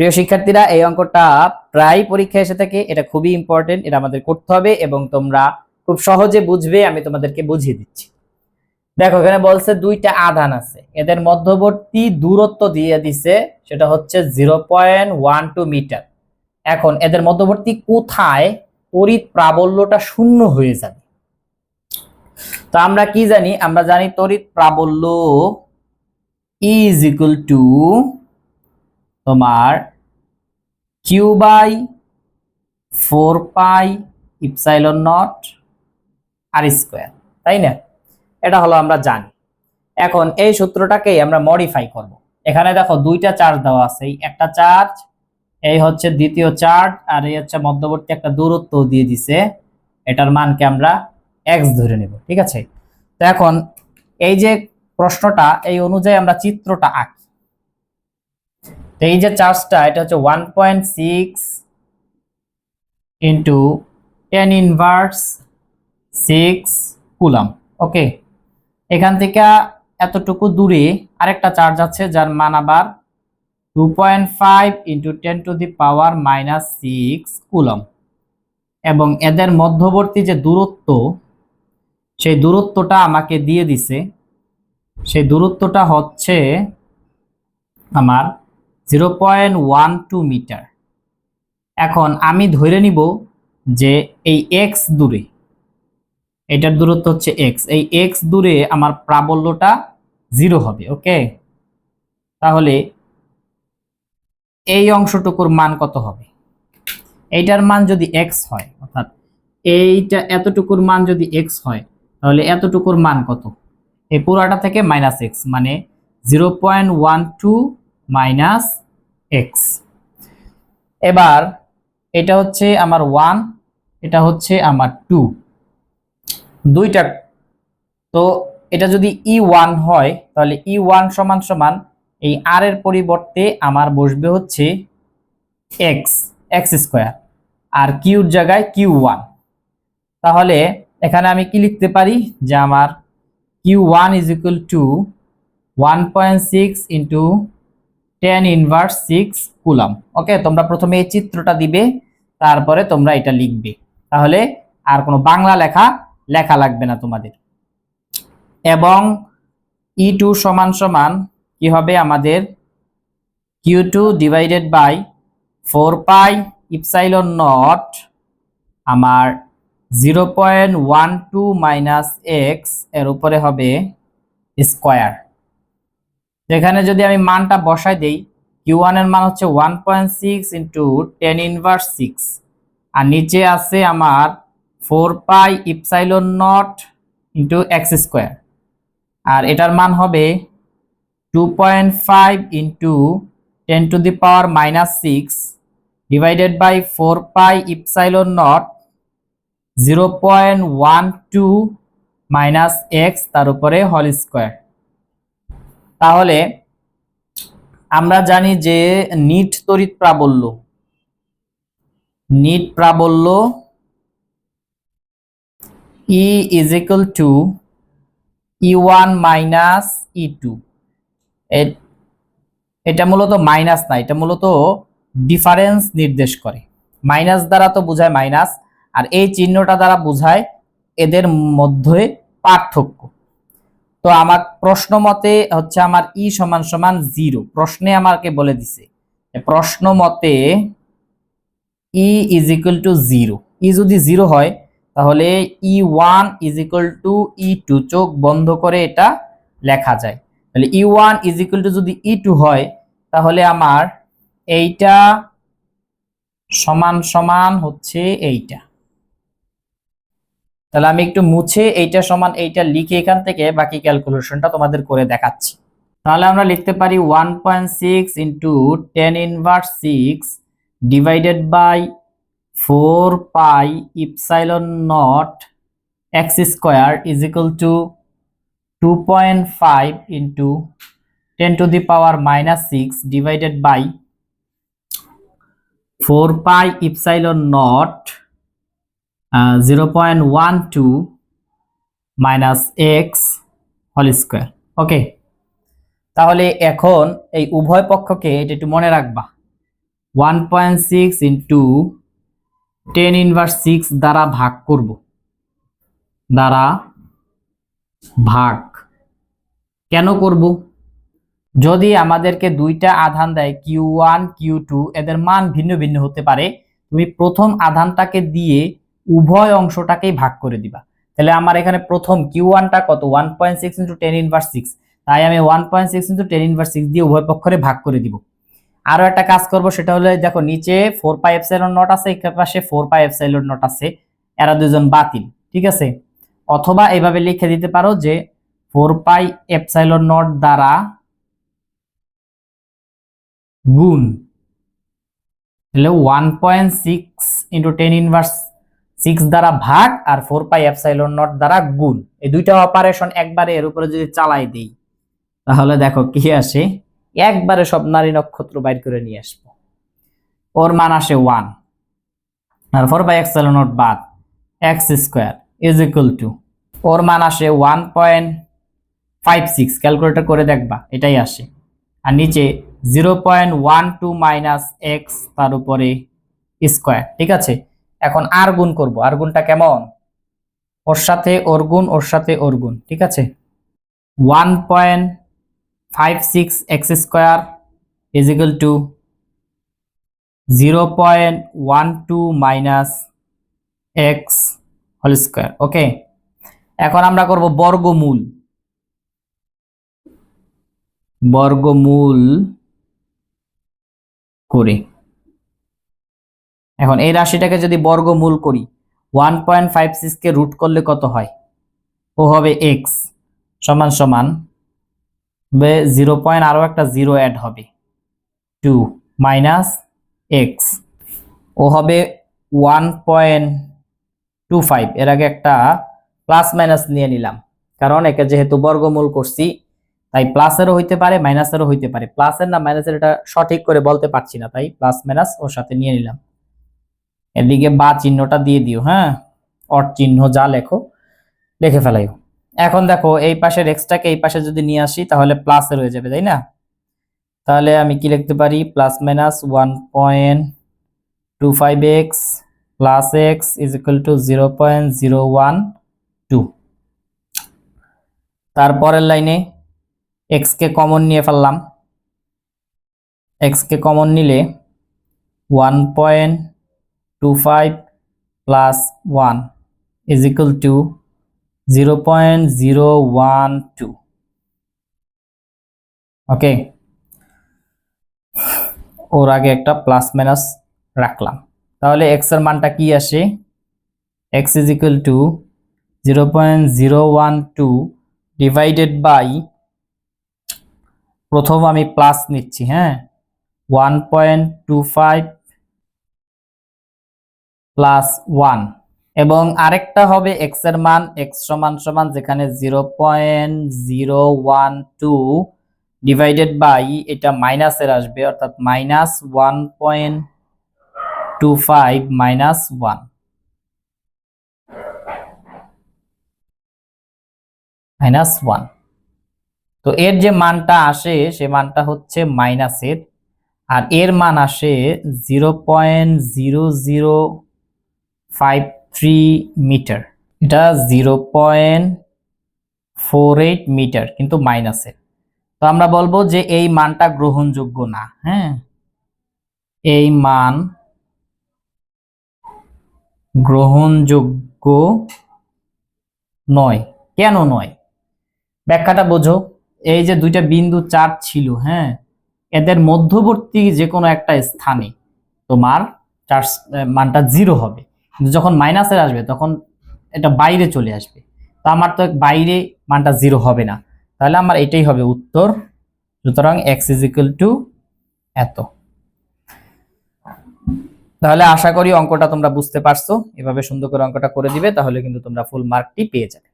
প্রিয় শিক্ষার্থীরা, এই অঙ্কটা প্রায় পরীক্ষায় এসে থাকে এটা খুবই ইম্পর্টেন্ট এটা আমাদের করতে হবে এবং তোমরা খুব সহজে বুঝবে, আমি তোমাদেরকে বুঝিয়ে দিচ্ছি। দেখো, এখানে বলছে দুইটা আধান আছে। এদের মধ্যবর্তী দূরত্ব দিয়ে দিছে, সেটা হচ্ছে zero point one two metre এখন, এদের মধ্যবর্তী কোথায়? তড়িৎ প্রাবল্যটা শূন্য হয়ে যাবে। তো আমরা কি জানি? আমরা জানি তড়িৎ প্রাবল্য ইজ ইকুয়াল টু তোমার q by four pi, epsilon naught, r square, তাই না? এটা হলো আমরা জানি। এখন এই সূত্রটাকেই আমরা মডিফাই করব। এখানে দেখো দুইটা চার্জ দেওয়া আছে একটা চার্জ এই হচ্ছে দ্বিতীয় চার্জ আর এই হচ্ছে মধ্যবর্তী একটা দূরত্ব দিয়ে দিছে। এটার মানকে আমরা এক্স ধরে নেব, ঠিক আছে? তো এখন এই যে প্রশ্নটা, এই অনুযায়ী আমরা চিত্রটা আঁকি। তো এই যে চার্জটা, এটা হচ্ছে one point six into ten inverse six coulomb okay এখান থেকে এতটুকু দূরে আরেকটা চার্জ আছে, যার মান আবার two point five into ten to the power minus six coulomb. এবং এদের মধ্যবর্তী যে দূরত্ব, সেই দূরত্বটা আমাকে দিয়ে দিছে। সেই দূরত্বটা হচ্ছে আমার zero point one two metre. এখন আমি ধরে নিব যে এই এক্স দূরে, এটার দূরত্ব হচ্ছে এক্স এই এক্স দূরে আমার প্রাবল্যটা জিরো হবে, ওকে? তাহলে এই অংশটুকুর মান কত হবে? এইটার মান যদি এক্স হয়, অর্থাৎ এইটা এতটুকুর মান যদি এক্স হয়, তাহলে এতটুকুর মান কত? এই পুরাটা থেকে মাইনাস এক্স মানে zero point one two minus x এবার এটা হচ্ছে আমার ওয়ান এটা হচ্ছে আমার টু দুইটা, তো এটা যদি ই ওয়ান হয়, তাহলে ই ওয়ান সমান সমান এই আর এর পরিবর্তে আমার বসবে হচ্ছে এক্স এক্স স্কোয়ার আর কিউর জায়গায় কিউ ওয়ান তাহলে এখানে আমি কি লিখতে পারি? যে আমার q one is equal to one point six into ten inverse six coulomb okay তোমরা প্রথমে এই চিত্রটা দিবে, তারপরে তোমরা এটা লিখবে। তাহলে আর কোনো বাংলা লেখা লেখা লাগবে না তোমাদের। এবং ই টু সমান সমান কি হবে আমাদের? Q two divided by four pi epsilon naught আমার zero point one two minus এক্সের উপরে হবে স্কোয়ার এখানে যদি আমি মানটা বসাই দেই কিউ ওয়ানের মান হচ্ছে one point six into ten inverse six আর নিচে আছে আমার four pi epsilon naught into x square আর এটার মান হবে two point five into ten to the power minus six divided by four pi epsilon naught zero point one two minus x তার উপরে হল square তাহলে আমরা জানি যে নিট তড়িৎ প্রাবল্য। Net প্রাবল্য E is equal to E one minus E two এটা মূলত মাইনাস না, এটা মূলত ডিফারেন্স নির্দেশ করে। মাইনাস দ্বারা তো বোঝায় মাইনাস আর এই চিহ্নটা দ্বারা বোঝায় এদের মধ্যে পার্থক্য। তো আমার প্রশ্ন মতে হচ্ছে আমার ই সমান সমান জিরো। প্রশ্নে আমাকে বলে দিছে প্রশ্ন মতে E is equal to zero. E যদি জিরো হয়, তাহলে E one is equal to E two. চোখ বন্ধ করে এটা লেখা যায়। তাহলে E one is equal to যদি ই টু হয়, তাহলে আমার এইটা সমান সমান হচ্ছে এইটা। তাহলে আমি একটু মুছে এইটা সমান এইটা লিখে এখান থেকে বাকি ক্যালকুলেশনটা তোমাদের করে দেখাচ্ছি। তাহলে আমরা লিখতে পারি one point six into ten inverse six divided by four pi epsilon naught x square is equal to two point five into ten to the power minus six divided by four pi epsilon naught zero point one two minus x whole square okay তাহলে এখন এই উভয় পক্ষকে এটা একটু মনে রাখবা। One point six into ten inverse six দ্বারা ভাগ করব। দ্বারা ভাগ। কেন করব? যদি আমাদেরকে দুইটা আধান দেয় কিউ ওয়ান কিউ টু এদের মান ভিন্ন ভিন্ন হতে পারে, তুমি প্রথম আধানটাকে দিয়ে উভয় অংশটাকেই ভাগ করে দিবা। তাহলে আমার এখানে প্রথম কিউ ওয়ানটা কত? One point six into ten inverse six তাই আমি one point six into ten inverse six দিয়ে উভয় পক্ষরে ভাগ করে দিব। আরও একটা কাজ করব, সেটা হলো, দেখো, নিচে ফোর পাই এফসাইলন নট আছে, এখানে পাশে ফোর পাই এফসাইলন নট আছে। এরা দুজন বাতিল, ঠিক আছে? অথবা এভাবে লিখে দিতে পারো যে ফোর পাই এপসাইলন নট দ্বারা গুণ, তাহলে one point six into ten inverse six দ্বারা ভাগ আর ফোর পাই এপসাইলন নট দ্বারা গুণ। এই দুইটা অপারেশন একবারে এর উপরে যদি চালাই দেই, তাহলে দেখো কি আসে? একবারে সব নারী নক্ষত্র বাইর করে নিয়ে আসব। ওর মান আসে ওয়ান আর ফোর বাই এক্সেল নট বাদ x square is equal to ওর মান আসে one point five six calculator করে দেখবা, এটাই আসে। আর নিচে zero point one two minus x তার উপরে স্কোয়ার ঠিক আছে? এখন আর গুণ করব। আর গুণটা কেমন? ওর সাথে ওর গুণ, ওর সাথে ওর গুণ, ঠিক আছে? One point five six x square is equal to zero point one two minus x whole square, okay? এখন আমরা করব বর্গমূল। বর্গমূল করে। এখন এই রাশিটাকে যদি বর্গমূল করি ওয়ান পয়েন্ট ফাইভ সিক্সকে রুট করলে কত হয়? ও হবে এক্স সমান সমান জিরো পয়েন্ট আরও একটা জিরো অ্যাড হবে টু মাইনাস এক্স ও হবে ওয়ান পয়েন্ট টু ফাইভ এর আগে একটা প্লাস মাইনাস নিয়ে নিলাম, কারণ একে যেহেতু বর্গমূল করছি, তাই প্লাসেরও হইতে পারে মাইনাসেরও হইতে পারে। প্লাসের না মাইনাসের এটা সঠিক করে বলতে পারছি না, তাই প্লাস মাইনাস ওর সাথে নিয়ে নিলাম। এদিকে বা চিহ্নটা দিয়ে দিও হ্যাঁ? অট চিহ্ন যা লেখো, লিখে ফেলাইও। এখন দেখো, এই পাশের এক্সটাকে এই পাশে যদি নিয়ে আসি, তাহলে প্লাসের হয়ে যাবে, তাই না? তাহলে আমি কি লিখতে পারি? Plus minus one point two five x plus x is equal to zero point zero one two তারপরের লাইনে এক্স কে কমন নিয়ে ফেললাম। এক্স কে কমন নিলে one point two five plus one is equal to zero point zero one two okay ওর আগে একটা plus minus রাখলাম। তাহলে এক্সের মানটা কি আসে? X is equal to zero point zero one two divided by প্রথম আমি প্লাস নিচ্ছি হ্যাঁ? One point two five plus one এবং আরেকটা হবে এক্সের মান এক্স সমান সমান যেখানে zero point zero one two divided by এটা মাইনাসের আসবে, অর্থাৎ minus one point two five minus one minus one তো এর যে মানটা আসে, সে মানটা হচ্ছে মাইনাসের আর এর মান আসে zero point zero zero five three metre এটা zero point four eight metre কিন্তু মাইনাসের তো আমরা বলব যে এই মানটা গ্রহণযোগ্য না হ্যাঁ? এই মান গ্রহণযোগ্য নয়। কেন নয়? ব্যাখ্যাটা বোঝো। এই যে দুইটা বিন্দু চার ছিল হ্যাঁ? এদের মধ্যবর্তী যে কোনো একটা স্থানে তোমার চার, মানটা জিরো হবে। যখন মাইনাসের আসবে, তখন এটা বাইরে চলে আসবে। তো আমার তো বাইরে মানটা জিরো হবে না। তাহলে আমার এটাই হবে উত্তর। সুতরাং এক্স ইজ টু এত। তাহলে আশা করি অঙ্কটা তোমরা বুঝতে পারছ। এভাবে সুন্দর করে অঙ্কটা করে দিবে, তাহলে কিন্তু তোমরা ফুল মার্কটি পেয়ে যাবে।